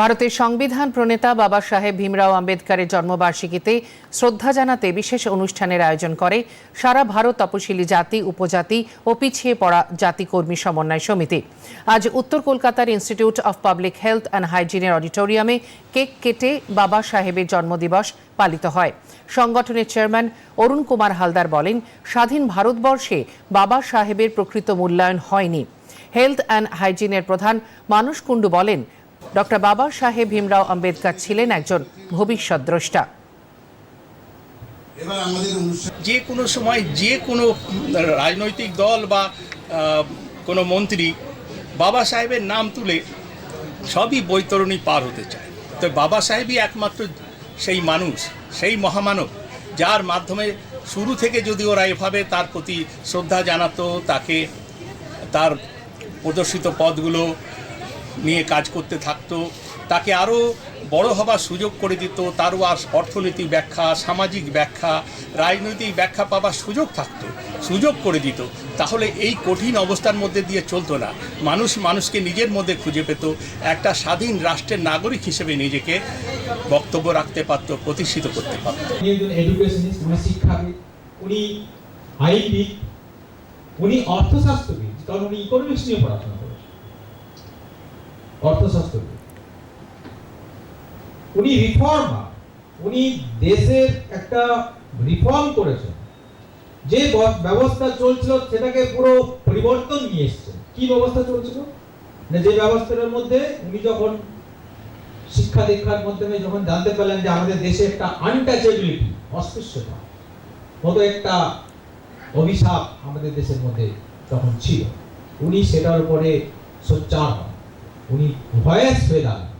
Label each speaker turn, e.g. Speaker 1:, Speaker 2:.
Speaker 1: ভারতের সংবিধান প্রণেতা বাবা সাহেব ভীমরাও আম্বেদকরের জন্মবার্ষিকীতে শ্রদ্ধা জানাতে বিশেষ অনুষ্ঠানের আয়োজন করে। সারা ভারত তপশিলি জাতি, উপজাতি ও পিছিয়ে পড়া জাতি কর্মী সমন্বয় সমিতি। আজ উত্তর কলকাতার institute of public health and হাইজিনের অডিটোরিয়ামে কেক কেটে বাবা সাহেবের জন্মদিবস পালিত হয়। সংগঠনের চেয়ারম্যান অরুণ কুমার হালদার বলেন, স্বাধীন ভারতবর্ষে বাবা সাহেবের প্রকৃত মূল্যায়ন হয়নি। হেলথ অ্যান্ড হাইজিনের প্রধান মানুষ কুণ্ডু বলেন ডক্টর বাবা সাহেব ভীমরাও আম্বেদকর ছিলেন একজন ভবিষ্যৎ দ্রষ্টা।
Speaker 2: যে কোনো সময় যে কোনো রাজনৈতিক দল বা কোনো মন্ত্রী বাবা সাহেবের নাম তুলে সবই বৈতরণী পার হতে চায়। তো বাবা সাহেবই একমাত্র সেই মানুষ সেই মহামানব যার মাধ্যমে শুরু থেকে যদি ওরা এভাবে তার প্রতি শ্রদ্ধা জানাতো তাকে তার প্রদর্শিত পদগুলো নিয়ে কাজ করতে থাকতো, তাকে আরও বড় হবার সুযোগ করে দিত, তারও আর অর্থনৈতিক ব্যাখ্যা, সামাজিক ব্যাখ্যা, রাজনৈতিক ব্যাখ্যা পাবার সুযোগ থাকতো, সুযোগ করে দিত। তাহলে এই কঠিন অবস্থার মধ্যে দিয়ে চলতো না। মানুষ মানুষকে নিজের মধ্যে খুঁজে পেত, একটা স্বাধীন রাষ্ট্রের নাগরিক হিসেবে নিজেকে বক্তব্য রাখতে পারত, প্রতিষ্ঠিত করতে পারত।
Speaker 3: উনি উনি অর্থশাস্ত্রবিদ, কারণ উনি ইকোনমিক্স নিয়ে পড়াশোনা করেছেন অর্থশাস্ত্রবিদ উনি রিফর্মার উনি দেশের একটা রিফর্ম করেছেন। যে ব্যবস্থা চলছিল সেটাকে পুরো পরিবর্তন নিয়ে এসেছেন কি ব্যবস্থা চলছিল? না, যে ব্যবস্থাটার মধ্যে উনি যখন শিক্ষা দীক্ষার মাধ্যমে যখন জানতে পারলেন যে আমাদের দেশে একটা আনটাচেবিলিটি অস্পৃশ্যতা, মতো একটা অভিশাপ আমাদের দেশের মধ্যে তখন ছিল, উনি সেটার উপরে সোচ্চার হন। উনি ভয়েস হয়ে দাঁড়ান।